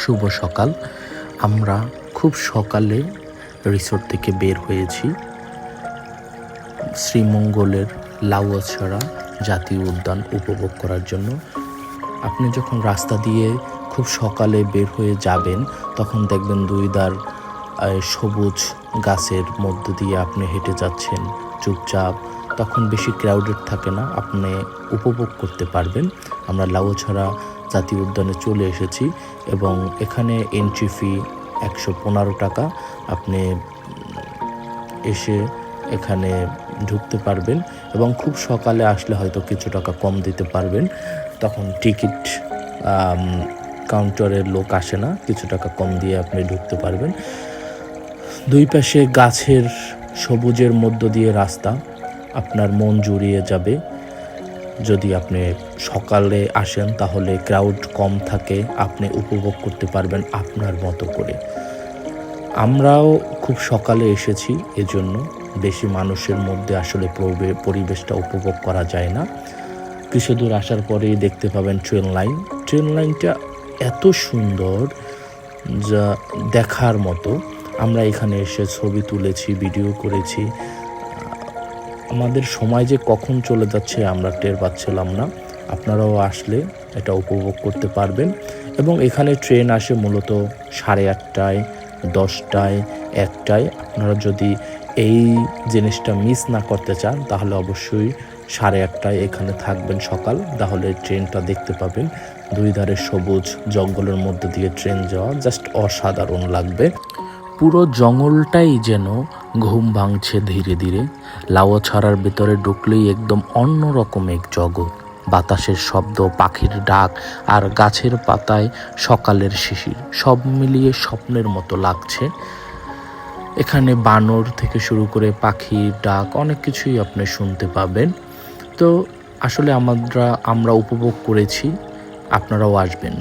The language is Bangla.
শুভ সকাল। আমরা খুব সকালে রিসোর্ট থেকে বের হয়েছি। শ্রীমঙ্গলের লাউয়াছড়া জাতীয় উদ্যান উপভোগ করার জন্য। আপনি যখন রাস্তা দিয়ে খুব সকালে বের হয়ে যাবেন, তখন দেখবেন দুই দার সবুজ গাছের মধ্য দিয়ে আপনি হেঁটে যাচ্ছেন চুপচাপ। তখন বেশি ক্রাউডেড থাকে না, আপনি উপভোগ করতে পারবেন। আমরা লাউছড়া জাতীয় উদ্যানে চলে এসেছি এবং এখানে এন্ট্রি ফি একশো পনেরো টাকা। আপনি এসে এখানে ঢুকতে পারবেন এবং খুব সকালে আসলে হয়তো কিছু টাকা কম দিতে পারবেন। তখন টিকিট কাউন্টারের লোক আসে না, কিছু টাকা কম দিয়ে আপনি ঢুকতে পারবেন। দুই পাশে গাছের সবুজের মধ্য দিয়ে রাস্তা, আপনার মন জুড়িয়ে যাবে। যদি আপনি সকালে আসেন, তাহলে ক্রাউড কম থাকে, আপনি উপভোগ করতে পারবেন আপনার মতো করে। আমরাও খুব সকালে এসেছি, এজন্য বেশি মানুষের মধ্যে আসলে প্রবে- পরিবেশটা উপভোগ করা যায় না। কিছু দূর আসার পরেই দেখতে পাবেন ট্রেন লাইন ট্রেন লাইনটা এত সুন্দর, যা দেখার মতো। আমরা এখানে এসে ছবি তুলেছি ভিডিও করেছি। আমাদের সময় যে কখন চলে যাচ্ছে আমরা টের পাচ্ছিলাম না। আপনারাও আসলে এটা উপভোগ করতে পারবেন এবং এখানে ট্রেন আসে মূলত সাড়ে আটটায়, দশটায়, একটায়। আপনারা যদি এই জিনিসটা মিস না করতে চান, তাহলে অবশ্যই সাড়ে আটটায় এখানে থাকবেন সকাল। তাহলে ট্রেনটা দেখতে পাবেন। দুই ধারে সবুজ জঙ্গলের মধ্যে দিয়ে ট্রেন যাওয়া, জাস্ট অসাধারণ লাগবে। পুরো জঙ্গলটাই যেন ঘুম ভাঙছে ধীরে ধীরে। লাউয়া ছাড়ার ভিতরে ঢুকলেই একদম অন্যরকম এক জগৎ। বাতাসের শব্দ, পাখির ডাক আর গাছের পাতায় সকালের শিশির, সব মিলিয়ে স্বপ্নের মতো লাগছে। এখানে বানর থেকে শুরু করে পাখির ডাক, অনেক কিছুই আপনি শুনতে পাবেন। তো আসলে আমরা আমরা উপভোগ করেছি, আপনারাও আসবেন।